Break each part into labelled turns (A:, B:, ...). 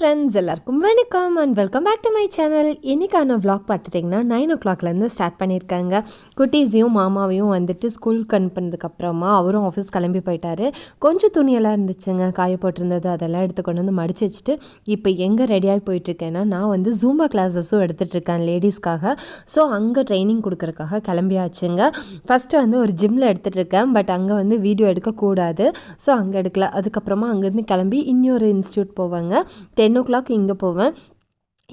A: Friends எல்லாருக்கும் வணக்கம் and welcome back to my channel இன்றைக்கான வ்ளாக் பார்த்துட்டிங்கன்னா நைன் ஓ கிளாக்லேருந்து ஸ்டார்ட் பண்ணியிருக்காங்க. குட்டீஸையும் மாமாவையும் வந்துட்டு ஸ்கூலுக்கு அனுப்பினதுக்கப்புறமா அவரும் ஆஃபீஸ் கிளம்பி போயிட்டாரு. கொஞ்சம் துணியெல்லாம் இருந்துச்சுங்க காய போட்டிருந்தது அதெல்லாம் எடுத்து கொண்டு வந்து மடிச்சு வச்சுட்டு இப்போ எங்கே ரெடியாகி போயிட்டுருக்கேன்னா நான் வந்து ஜூம்பா கிளாஸஸும் எடுத்துகிட்ருக்கேன் லேடிஸ்க்காக ஸோ அங்கே ட்ரைனிங் கொடுக்குறக்காக கிளம்பியாச்சுங்க. ஃபஸ்ட்டு வந்து ஒரு ஜிம்மில் எடுத்துகிட்ருக்கேன் பட் அங்கே வந்து வீடியோ எடுக்கக்கூடாது. ஸோ அங்கே எடுக்கல. அதுக்கப்புறமா அங்கேருந்து கிளம்பி இன்னொரு இன்ஸ்டியூட் போவாங்க. டென் டென் ஓ கிளாக் இங்கே போவேன்.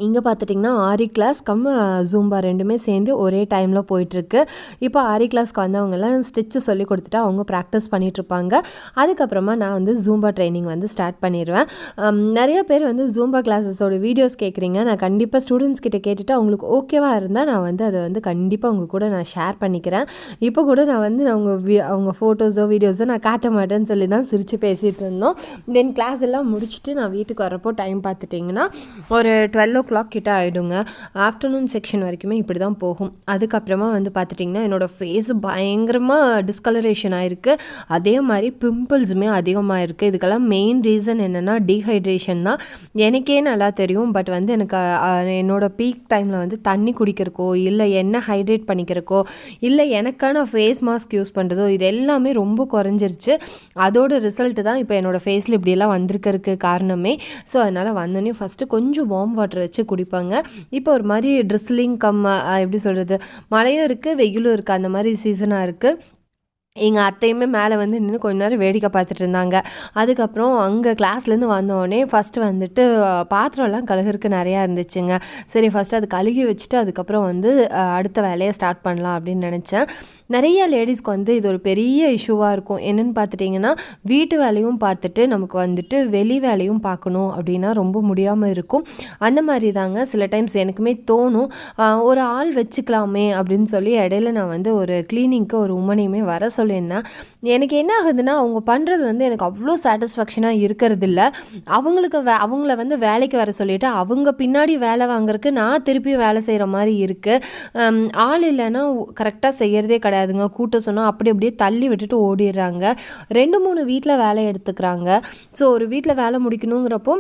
A: இங்கே பார்த்துட்டிங்கன்னா ஆரி கிளாஸ் கம் ஜூம்பா ரெண்டுமே சேர்ந்து ஒரே டைமில் போயிட்டுருக்கு. இப்போ ஆரி கிளாஸ்க்கு வந்தவங்கெல்லாம் ஸ்டிச்சு சொல்லி கொடுத்துட்டு அவங்க ப்ராக்டிஸ் பண்ணிகிட்ருப்பாங்க அதுக்கப்புறமா நான் வந்து ஜூம்பா ட்ரைனிங் வந்து ஸ்டார்ட் பண்ணிடுவேன். நிறைய பேர் வந்து ஜூம்பா கிளாஸஸோட வீடியோஸ் கேட்குறீங்க. நான் கண்டிப்பாக ஸ்டூடெண்ட்ஸ் கிட்ட கேட்டுட்டு அவங்களுக்கு ஓகேவாக இருந்தால் நான் வந்து அதை வந்து கண்டிப்பாக அவங்க கூட நான் ஷேர் பண்ணிக்கிறேன். இப்போ கூட நான் வந்து அவங்க அவங்க ஃபோட்டோஸோ வீடியோஸோ நான் காட்ட மாட்டேன்னு சொல்லி தான் சிரித்து பேசிகிட்டு இருந்தோம். தென் கிளாஸ் எல்லாம் முடிச்சுட்டு நான் வீட்டுக்கு வரப்போ டைம் பார்த்துட்டிங்கன்னா ஒரு டுவெல் ஓ கிளாக் கிட்ட ஆகிடுங்க ஆஃப்டர்நூன் செக்ஷன் வரைக்குமே இப்படி தான் போகும். அதுக்கப்புறமா வந்து பார்த்துட்டிங்கன்னா என்னோடய ஃபேஸ் பயங்கரமாக டிஸ்கலரேஷன் ஆகிருக்கு அதே மாதிரி பிம்பிள்ஸுமே அதிகமாக இருக்குது இதுக்கெல்லாம் மெயின் ரீசன் என்னென்னா டீஹைட்ரேஷன் தான். எனக்கே நல்லா தெரியும். பட் வந்து எனக்கு என்னோடய பீக் டைமில் வந்து தண்ணி குடிக்கிறக்கோ இல்லை என்ன ஹைட்ரேட் பண்ணிக்கிறக்கோ இல்லை எனக்கான ஃபேஸ் மாஸ்க் யூஸ் பண்ணுறதோ இது எல்லாமே ரொம்ப குறைஞ்சிருச்சு. அதோட ரிசல்ட் தான் இப்போ என்னோடய ஃபேஸில் இப்படியெல்லாம் வந்திருக்கிறதுக்கு காரணமே. ஸோ அதனால் வந்தோடனே ஃபஸ்ட்டு கொஞ்சம் வார்ம் வாட்டர் வச்சு குடிப்பாங்க. இப்போ ஒரு மாதிரி ட்ரிஸ்லிங் கம் எப்படி சொல்கிறது மழையும் இருக்குது வெயிலும் இருக்குது அந்த மாதிரி சீசனாக இருக்குது எங்கள் அத்தையுமே மேலே வந்து நின்று கொஞ்ச நேரம் வேடிக்கை பார்த்துட்டு இருந்தாங்க. அதுக்கப்புறம் அங்கே கிளாஸ்லேருந்து வந்தோடனே ஃபஸ்ட்டு வந்துட்டு பாத்திரம்லாம் கழுகுறக்கு நிறையா இருந்துச்சுங்க. சரி ஃபஸ்ட்டு அது கழுகி வச்சுட்டு அதுக்கப்புறம் வந்து அடுத்த வேலையை ஸ்டார்ட் பண்ணலாம் அப்படின்னு நினச்சேன். நிறைய லேடிஸ்க்கு வந்து இது ஒரு பெரிய இஷ்யூவாக இருக்கும். என்னென்னு பார்த்துட்டிங்கன்னா வீட்டு வேலையும் பார்த்துட்டு நமக்கு வந்துட்டு வெளி வேலையும் பார்க்கணும் அப்படின்னா ரொம்ப முடியாமல் இருக்கும். அந்த மாதிரி தாங்க சில டைம்ஸ் எனக்குமே தோணும். ஒரு ஆள் வச்சுக்கலாமே அப்படின்னு சொல்லி இடையில நான் வந்து ஒரு கிளீனிங்க்கு ஒரு உமனையுமே வர சொல்லியிருந்தேன். எனக்கு என்ன ஆகுதுன்னா அவங்க பண்ணுறது வந்து எனக்கு அவ்வளோ சாட்டிஸ்ஃபேக்ஷனாக இருக்கிறதில்ல. அவங்களுக்கு வே அவங்கள வந்து வேலைக்கு வர சொல்லிட்டு அவங்க பின்னாடி வேலை வாங்குறதுக்கு நான் திருப்பியும் வேலை செய்கிற மாதிரி இருக்குது ஆள் இல்லைன்னா கரெக்டாக செய்கிறதே கிடையாதுங்க கூட்ட சொன்னால் அப்படி அப்படியே தள்ளி விட்டுட்டு ஓடிடுறாங்க. ரெண்டு மூணு வீட்டில் வேலை எடுத்துக்கிறாங்க. ஸோ ஒரு வீட்டில் வேலை முடிக்கணுங்கிறப்போ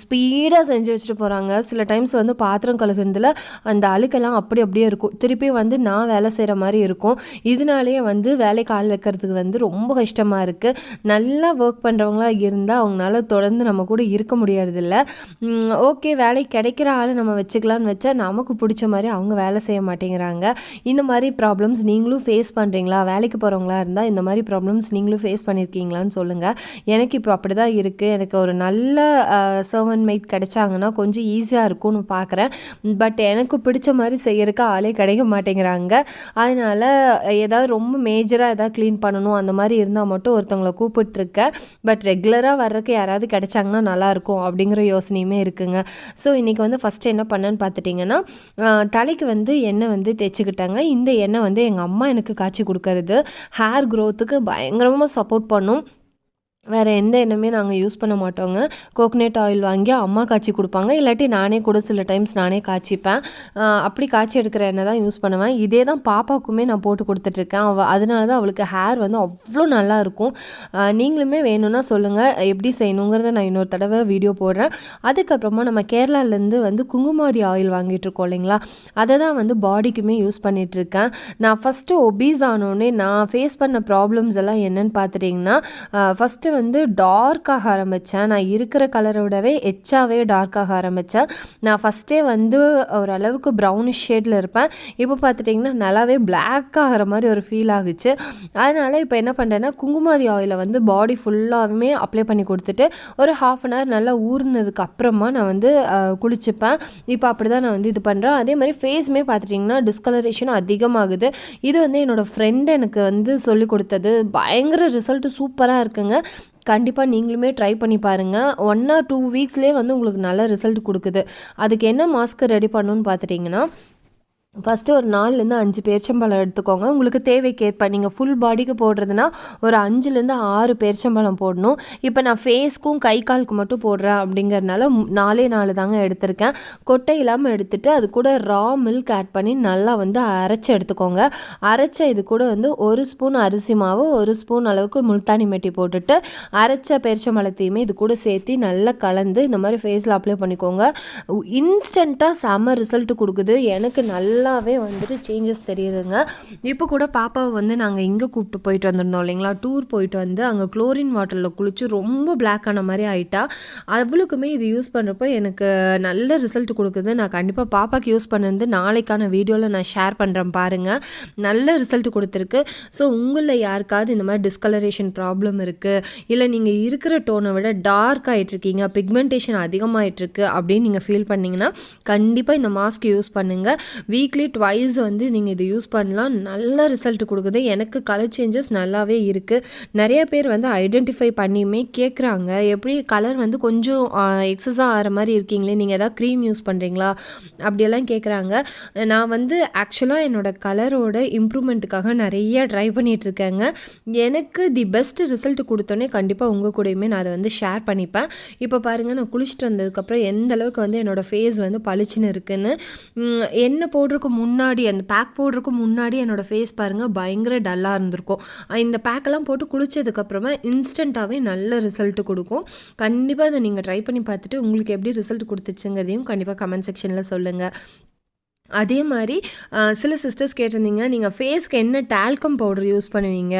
A: ஸ்பீடாக செஞ்சு வச்சுட்டு போகிறாங்க சில டைம்ஸ் வந்து பாத்திரம் கழுகுறதுல அந்த அழுக்கெல்லாம் அப்படி அப்படியே இருக்கும். திருப்பி வந்து நான் வேலை செய்கிற மாதிரி இருக்கும். இதனாலேயே வந்து வேலை கால் வைக்கிறதுக்கு வந்து ரொம்ப கஷ்டமாக இருக்குது நல்லா ஒர்க் பண்ணுறவங்களா இருந்தால் அவங்களால தொடர்ந்து நம்ம கூட இருக்க முடியறதில்ல. ஓகே வேலை கிடைக்கிற ஆள் நம்ம வச்சுக்கலான்னு வச்சா நமக்கு பிடிச்ச மாதிரி அவங்க வேலை செய்ய மாட்டேங்கிறாங்க. இந்த மாதிரி ப்ராப்ளம்ஸ் நீங்களும் ஃபேஸ் பண்ணுறீங்களா வேலைக்கு போகிறவங்களா இருந்தால் இந்த மாதிரி ப்ராப்ளம்ஸ் நீங்களும் ஃபேஸ் பண்ணியிருக்கீங்களான்னு சொல்லுங்கள் எனக்கு இப்போ அப்படி தான் இருக்குது எனக்கு ஒரு நல்ல சர்வன் மெய்ட் கிடைச்சாங்கன்னா கொஞ்சம் ஈஸியாக இருக்கும்னு பார்க்குறேன் பட் எனக்கு பிடிச்ச மாதிரி செய்யறதுக்கு ஆளே கிடைக்க மாட்டேங்கிறாங்க. அதனால் ஏதாவது ரொம்ப மேஜராக ஏதாவது க்ளீன் பண்ணணும் அந்த மாதிரி இருந்தால் மட்டும் ஒருத்தவங்களை கூப்பிட்டுருக்கேன் பட் ரெகுலராக வர்றதுக்கு யாராவது கிடைச்சாங்கன்னா நல்லாயிருக்கும் அப்படிங்கிற யோசனையுமே இருக்குங்க. ஸோ இன்றைக்கி வந்து ஃபஸ்ட்டு என்ன பண்ணேன்னு பார்த்துட்டிங்கன்னா தலைக்கு வந்து எண்ணெய் வந்து தேய்ச்சிக்கிட்டாங்க. இந்த எண்ணெய் வந்து எங்கள் அம்மா எனக்கு காய்ச்சி கொடுக்கறது. ஹேர் க்ரோத்துக்கு பயங்கரமாக சப்போர்ட் பண்ணும். வேறு எந்த எண்ணெயுமே நாங்கள் யூஸ் பண்ண மாட்டோங்க. கோகனட் ஆயில் வாங்கி அம்மா காய்ச்சி கொடுப்பாங்க. இல்லாட்டி நானே கூட சில டைம்ஸ் நானே காய்ச்சிப்பேன். அப்படி காய்ச்சி எடுக்கிற எண்ணெய் தான் யூஸ் பண்ணுவேன். இதே தான் பாப்பாவுக்குமே நான் போட்டு கொடுத்துட்ருக்கேன். அவள் அதனால தான் அவளுக்கு ஹேர் வந்து அவ்வளோ நல்லா இருக்கும். நீங்களுமே வேணும்னா சொல்லுங்கள் எப்படி செய்யணுங்கிறத நான் இன்னொரு தடவை வீடியோ போடுறேன். அதுக்கப்புறமா நம்ம கேரளாலேருந்து வந்து குங்குமாரி ஆயில் வாங்கிட்டுருக்கோம் இல்லைங்களா? அதை தான் வந்து பாடிக்குமே யூஸ் பண்ணிகிட்ருக்கேன் நான் ஃபஸ்ட்டு ஒபீஸ் ஆனோடனே நான் ஃபேஸ் பண்ண ப்ராப்ளம்ஸ் எல்லாம் என்னென்னு பார்த்துட்டிங்கன்னா ஃபஸ்ட்டு வந்து டார்க்காக ஆரம்பித்தேன் நான் இருக்கிற கலரை விடவே எச்சாவே டார்க்காக ஆரம்பித்தேன் நான் ஃபஸ்ட்டே வந்து ஓரளவுக்கு ப்ரௌனிஷ் ஷேடில் இருப்பேன். இப்போ பார்த்துட்டிங்கன்னா நல்லாவே பிளாக் ஆகிற மாதிரி ஒரு ஃபீல் ஆகுச்சு. அதனால் இப்போ என்ன பண்ணுறேன்னா குங்குமாதி ஆயிலை வந்து பாடி ஃபுல்லாகவுமே அப்ளை பண்ணி கொடுத்துட்டு ஒரு ஹாஃப் அன் ஹவர் நல்லா ஊறினதுக்கு அப்புறமா நான் வந்து குளிச்சுப்பேன். இப்போ அப்படி தான் நான் வந்து இது பண்ணுறேன் அதே மாதிரி ஃபேஸுமே பார்த்துட்டிங்கன்னா டிஸ்கலரேஷன் அதிகமாகுது. இது வந்து என்னோடய ஃப்ரெண்ட் எனக்கு வந்து சொல்லி கொடுத்தது. பயங்கர ரிசல்ட்டு சூப்பராக இருக்குங்க. கண்டிப்பாக நீங்களுமே ட்ரை பண்ணி பாருங்கள் ஒன் ஆர் டூ வீக்ஸ்லேயே வந்து உங்களுக்கு நல்ல ரிசல்ட் கொடுக்குது. அதுக்கு என்ன மாஸ்க் ரெடி பண்ணணும்னு பார்த்துட்டிங்கன்னா ஃபஸ்ட்டு ஒரு நாலுலேருந்து அஞ்சு பேரிச்சம்பழம் எடுத்துக்கோங்க. உங்களுக்கு தேவைக்கேற்ப நீங்கள் ஃபுல் பாடிக்கு போடுறதுனா ஒரு அஞ்சுலேருந்து ஆறு பேரிச்சம்பழம் போடணும். இப்போ நான் ஃபேஸ்க்கும் கை காலுக்கு மட்டும் போடுறேன் அப்படிங்கிறனால நாலே நாலு தாங்க எடுத்திருக்கேன். கொட்டை இல்லாமல் எடுத்துகிட்டு அது கூட ரா மில்க் ஆட் பண்ணி நல்லா வந்து அரைச்சி எடுத்துக்கோங்க. அரைச்ச இது கூட வந்து ஒரு ஸ்பூன் அரிசி மாவு ஒரு ஸ்பூன் அளவுக்கு முல்தானி மெட்டி போட்டுட்டு அரைச்ச பேரிச்சம்பழத்தையுமே இது கூட சேர்த்து நல்லா கலந்து இந்த மாதிரி ஃபேஸில் அப்ளை பண்ணிக்கோங்க. இன்ஸ்டண்ட்டாக செம ரிசல்ட் கொடுக்குது. எனக்கு நல்லாவே வந்துட்டு சேஞ்சஸ் தெரியுதுங்க. இப்போ கூட பாப்பாவை வந்து நாங்கள் இங்கே கூப்பிட்டு போயிட்டு வந்திருந்தோம் இல்லைங்களா? டூர் போயிட்டு வந்து அங்கே குளோரின் வாட்டரில் குளிச்சு ரொம்ப பிளாக் ஆன மாதிரி ஆயிட்டா. அவளுக்குமே இது யூஸ் பண்ணுறப்போ எனக்கு நல்ல ரிசல்ட் கொடுக்குது. நான் கண்டிப்பாக பாப்பாக்கு யூஸ் பண்ணது நாளைக்கான வீடியோவில் நான் ஷேர் பண்ணுறேன் பாருங்கள் நல்ல ரிசல்ட் கொடுத்துருக்கு. ஸோ உங்களில் யாருக்காவது இந்த மாதிரி டிஸ்கலரேஷன் ப்ராப்ளம் இருக்குது இல்லை நீங்கள் இருக்கிற டோனை விட டார்க் ஆகிட்ருக்கீங்க பிக்மெண்டேஷன் அதிகமாகிட்ருக்கு அப்படின்னு நீங்கள் ஃபீல் பண்ணிங்கன்னா கண்டிப்பாக இந்த மாஸ்க் யூஸ் பண்ணுங்கள் வீக் வீக்லி ட்வைஸ் வந்து நீங்கள் இது யூஸ் பண்ணலாம். நல்ல ரிசல்ட் கொடுக்குது. எனக்கு கலர் சேஞ்சஸ் நல்லாவே இருக்குது நிறைய பேர் வந்து ஐடென்டிஃபை பண்ணியுமே கேட்குறாங்க எப்படி கலர் வந்து கொஞ்சம் எக்ஸஸாக ஆகிற மாதிரி இருக்கீங்களே? நீங்கள் எதாவது க்ரீம் யூஸ் பண்ணுறீங்களா அப்படியெல்லாம் கேட்குறாங்க நான் வந்து ஆக்சுவலாக என்னோட கலரோட இம்ப்ரூவ்மெண்ட்டுக்காக நிறைய ட்ரை பண்ணிகிட்ருக்கேங்க எனக்கு தி பெஸ்ட் ரிசல்ட் கொடுத்தோன்னே கண்டிப்பாக உங்கள் கூடயுமே நான் அதை வந்து ஷேர் பண்ணிப்பேன். இப்போ பாருங்கள் நான் குளிச்சுட்டு வந்ததுக்கப்புறம் எந்த அளவுக்கு வந்து என்னோடய ஃபேஸ் வந்து பளிச்சுன்னு இருக்குன்னு என்ன போடுற போடுறதுக்கு முன்னாடி அந்த பேக் போடுறதுக்கு முன்னாடி என்னோடய ஃபேஸ் பாருங்கள் பயங்கர டல்லாக இருந்திருக்கும். இந்த பேக்கெல்லாம் போட்டு குளித்ததுக்கப்புறமா இன்ஸ்டண்ட்டாகவே நல்ல ரிசல்ட் கொடுக்கும். கண்டிப்பாக அதை நீங்கள் ட்ரை பண்ணி பார்த்துட்டு உங்களுக்கு எப்படி ரிசல்ட் கொடுத்துச்சுங்கிறதையும் கண்டிப்பாக கமெண்ட் செக்ஷனில் சொல்லுங்கள் அதே மாதிரி சில சிஸ்டர்ஸ் கேட்டிருந்தீங்க நீங்கள் ஃபேஸ்க்கு என்ன டால்கம் பவுடர் யூஸ் பண்ணுவீங்க?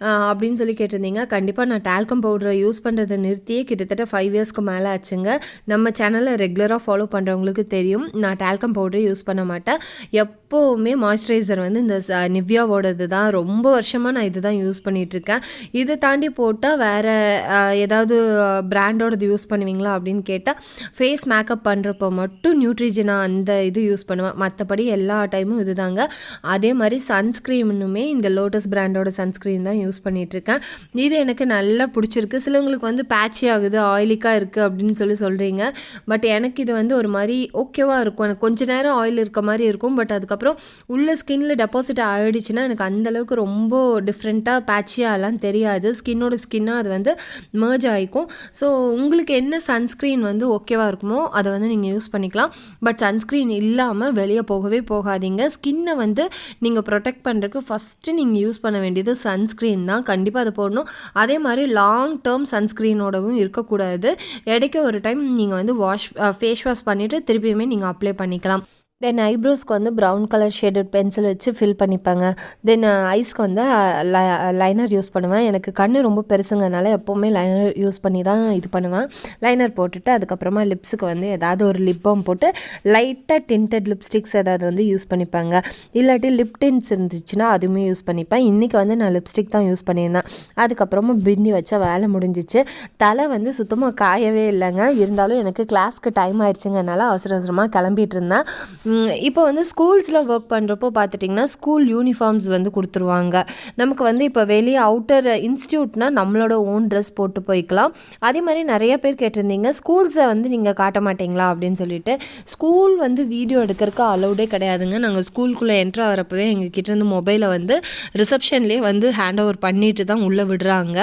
A: அப்படின்னு சொல்லி கேட்டிருந்தீங்க. கண்டிப்பாக நான் டால்கம் பவுடரை யூஸ் பண்ணுறதை நிறுத்தியே கிட்டத்தட்ட ஃபைவ் இயர்ஸ்க்கு மேலே ஆச்சுங்க. நம்ம சேனலை ரெகுலராக ஃபாலோ பண்ணுறவங்களுக்கு தெரியும். நான் டால்கம் பவுடரை யூஸ் பண்ண மாட்டேன். எப்போவுமே மாய்ஸ்சரைசர் வந்து இந்த ச- நிவ்யாவோடது தான். ரொம்ப வருஷமாக நான் இது தான் யூஸ் பண்ணிகிட்ருக்கேன் இதை தாண்டி போட்டால் வேறு ஏதாவது பிராண்டோடது யூஸ் பண்ணுவீங்களா அப்படின்னு கேட்டால் ஃபேஸ் மேக்கப் பண்ணுறப்போ மட்டும் நியூட்ரிஜினா அந்த இது யூஸ் பண்ணுவேன். மற்றபடி எல்லா டைமும் இதுதாங்க. அதே மாதிரி சன்ஸ்க்ரீனுமே இந்த லோட்டஸ் பிராண்டோட சன்ஸ்க்ரீன் தான் யூஸ் பண்ணிகிட்ருக்கேன் இது எனக்கு நல்லா பிடிச்சிருக்கு. சிலவங்களுக்கு வந்து பேட்சி ஆகுது ஆயிலிக்காக இருக்குது அப்படின்னு சொல்லி சொல்கிறீங்க பட் எனக்கு இது வந்து ஒரு மாதிரி ஓகேவாக இருக்கும். எனக்கு கொஞ்ச நேரம் ஆயில் இருக்க மாதிரி இருக்கும். பட் அதுக்கப்புறம் உள்ள ஸ்கின்ல டெபாசிட் ஆகிடுச்சுன்னா எனக்கு அந்த அளவுக்கு ரொம்ப டிஃப்ரெண்ட்டாக பேட்சியாலாம் தெரியாது. ஸ்கின்னோட ஸ்கின்னாக அது வந்து merge ஆகிக்கும் ஸோ உங்களுக்கு என்ன சன்ஸ்க்ரீன் வந்து ஓகேவாக இருக்குமோ அதை வந்து நீங்கள் யூஸ் பண்ணிக்கலாம். பட் சன்ஸ்க்ரீன் இல்லாமல் வெளியே போகவே போகாதீங்க. ஸ்கின்னை வந்து நீங்கள் ப்ரொடெக்ட் பண்ணுறதுக்கு ஃபஸ்ட்டு நீங்கள் யூஸ் பண்ண வேண்டியது சன்ஸ்க்ரீன் தான். கண்டிப்பாக அதை போடணும். அதே மாதிரி லாங் டேர்ம் சன்ஸ்க்ரீனோடவும் இருக்கக்கூடாது. இடைக்க ஒரு டைம் நீங்கள் வந்து வாஷ் ஃபேஸ் வாஷ் பண்ணிவிட்டு திருப்பியுமே நீங்கள் அப்ளை பண்ணிக்கலாம். தென் ஐப்ரோஸ்க்கு வந்து ப்ரௌன் கலர் ஷேடட் பென்சில் வச்சு ஃபில் பண்ணிப்பேங்க. தென் ஐஸ்க்கு uh, வந்து uh, லைனர் யூஸ் uh, பண்ணுவேன். எனக்கு கண் ரொம்ப பெருசுங்கனால எப்போவுமே லைனர் யூஸ் பண்ணி தான் இது பண்ணுவேன். லைனர் போட்டுட்டு அதுக்கப்புறமா லிப்ஸுக்கு வந்து ஏதாவது ஒரு லிப் பாம் போட்டு லைட்டாக டிண்டட் லிப்ஸ்டிக்ஸ் ஏதாவது வந்து யூஸ் பண்ணிப்பாங்க. இல்லாட்டி லிப் டின்ஸ் இருந்துச்சுன்னா அதுவுமே யூஸ் பண்ணிப்பேன். இன்றைக்கி வந்து நான் லிப்ஸ்டிக் தான் யூஸ் பண்ணியிருந்தேன். அதுக்கப்புறமா பிந்தி வச்சா வேலை முடிஞ்சிச்சு. தலை வந்து சுத்தமாக காயவே இல்லைங்க. இருந்தாலும் எனக்கு கிளாஸ்க்கு டைம் ஆயிடுச்சுங்கனால அவசர அவசரமாக கிளம்பிட்டு இருந்தேன். இப்போ வந்து ஸ்கூல்ஸில் ஒர்க் பண்ணுறப்போ பார்த்துட்டிங்கன்னா ஸ்கூல் யூனிஃபார்ம்ஸ் வந்து கொடுத்துருவாங்க. நமக்கு வந்து இப்போ வெளியே அவுட்டர் இன்ஸ்டியூட்னா நம்மளோட ஓன் ட்ரெஸ் போட்டு போய்க்கலாம். அதே மாதிரி நிறைய பேர் கேட்டிருந்தீங்க ஸ்கூல்ஸை வந்து நீங்கள் காட்ட மாட்டீங்களா? அப்படின்னு சொல்லிட்டு. ஸ்கூல் வந்து வீடியோ எடுக்கிறதுக்கு அலௌடே கிடையாதுங்க. நாங்கள் ஸ்கூலுக்குள்ளே என்ட்ரு ஆகிறப்பவே எங்கள் இருந்து மொபைலை வந்து ரிசப்ஷன்லேயே வந்து ஹேண்ட் ஓவர் பண்ணிட்டு தான் உள்ளே விடுறாங்க.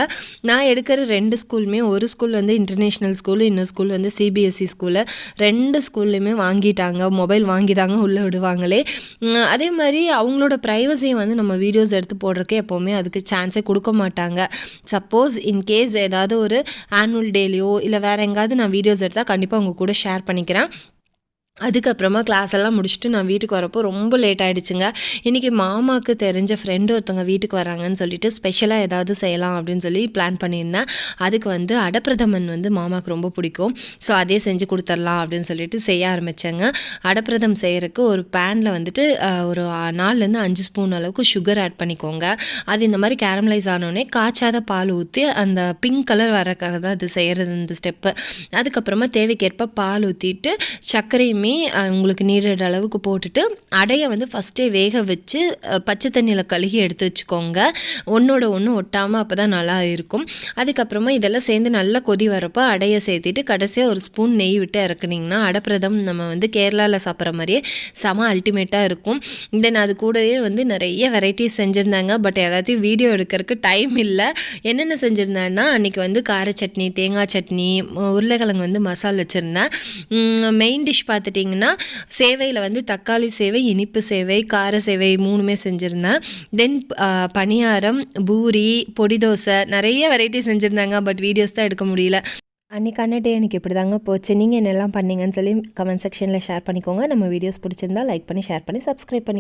A: நான் எடுக்கிற ரெண்டு ஸ்கூலுமே ஒரு ஸ்கூல் வந்து இன்டர்நேஷ்னல் ஸ்கூலு இன்னொரு ஸ்கூல் வந்து சிபிஎஸ்சி ஸ்கூலு ரெண்டு ஸ்கூல்லையுமே வாங்கிட்டாங்க மொபைல் வாங்கி தாங்க உள்ளே விடுவாங்களே. அதே மாதிரி அவங்களோட ப்ரைவசியை வந்து நம்ம வீடியோஸ் எடுத்து போடுறதுக்கு எப்போவுமே அதுக்கு சான்ஸே கொடுக்க மாட்டாங்க. சப்போஸ் இன்கேஸ் ஏதாவது ஒரு ஆனுவல் டேலையோ இல்லை வேறு எங்காவது நான் வீடியோஸ் எடுத்தால் கண்டிப்பாக உங்கள் கூட ஷேர் பண்ணிக்கிறேன். அதுக்கப்புறமா கிளாஸ் எல்லாம் முடிச்சுட்டு நான் வீட்டுக்கு வரப்போ ரொம்ப லேட் ஆகிடுச்சுங்க இன்றைக்கி மாமாவுக்கு தெரிஞ்ச ஃப்ரெண்டு ஒருத்தவங்க வீட்டுக்கு வராங்கன்னு சொல்லிட்டு ஸ்பெஷலாக ஏதாவது செய்யலாம் அப்படின்னு சொல்லி பிளான் பண்ணியிருந்தேன். அதுக்கு வந்து அடப்பிரதமன் வந்து மாமாவுக்கு ரொம்ப பிடிக்கும். ஸோ அதே செஞ்சு கொடுத்துர்லாம் அப்படின்னு சொல்லிட்டு செய்ய ஆரம்பித்தேங்க அடப்பிரதம் செய்கிறதுக்கு ஒரு பேனில் வந்துட்டு ஒரு நாலுலேருந்து அஞ்சு ஸ்பூன் அளவுக்கு சுகர் ஆட் பண்ணிக்கோங்க. அது இந்த மாதிரி கேரமலைஸ் ஆனோடனே காய்ச்சாத பால் ஊற்றி அந்த பிங்க் கலர் வரக்காக தான் இது செய்கிறது இந்த ஸ்டெப்பு அதுக்கப்புறமா தேவைக்கேற்ப பால் ஊற்றிட்டு சர்க்கரையுமே எல்லாமே உங்களுக்கு நீரிடுற அளவுக்கு போட்டுட்டு அடையை வந்து ஃபஸ்ட்டே வேக வச்சு பச்சை தண்ணியில் கழுகி எடுத்து வச்சுக்கோங்க. ஒன்றோட ஒன்று ஒட்டாமல் அப்போ தான் நல்லா இருக்கும். அதுக்கப்புறமா இதெல்லாம் சேர்ந்து நல்லா கொதி வரப்போ அடையை சேர்த்திட்டு கடைசியாக ஒரு ஸ்பூன் நெய் விட்டு இறக்குனிங்கன்னா அடப்பிரதம் நம்ம வந்து கேரளாவில் சாப்பிட்ற மாதிரியே செம அல்டிமேட்டாக இருக்கும். தென் அது கூடவே வந்து நிறைய வெரைட்டிஸ் செஞ்சுருந்தாங்க. பட் எல்லாத்தையும் வீடியோ எடுக்கிறதுக்கு டைம் இல்லை. என்னென்ன செஞ்சுருந்தேன்னா அன்றைக்கி வந்து கார சட்னி தேங்காய் சட்னி உருளைக்கிழங்கு வந்து மசால் வச்சுருந்தேன். மெயின் டிஷ் பார்த்துட்டு பார்த்தீங்கன்னா சேவையில் வந்து தக்காளி சேவை இனிப்பு சேவை கார சேவை மூணுமே செஞ்சுருந்தேன். தென் பணியாரம் பூரி பொடி தோசை நிறைய வெரைட்டி செஞ்சுருந்தாங்க பட் வீடியோஸ் தான் எடுக்க முடியல. அன்றைக்கான டே எனக்கு இப்படி தாங்க போச்சு. நீங்கள் என்னெல்லாம் பண்ணீங்கன்னு சொல்லி கமெண்ட் செக்ஷனில் ஷேர் பண்ணிக்கோங்க. நம்ம வீடியோஸ் பிடிச்சிருந்தா லைக் பண்ணி ஷேர் பண்ணி சப்ஸ்கிரைப் பண்ணி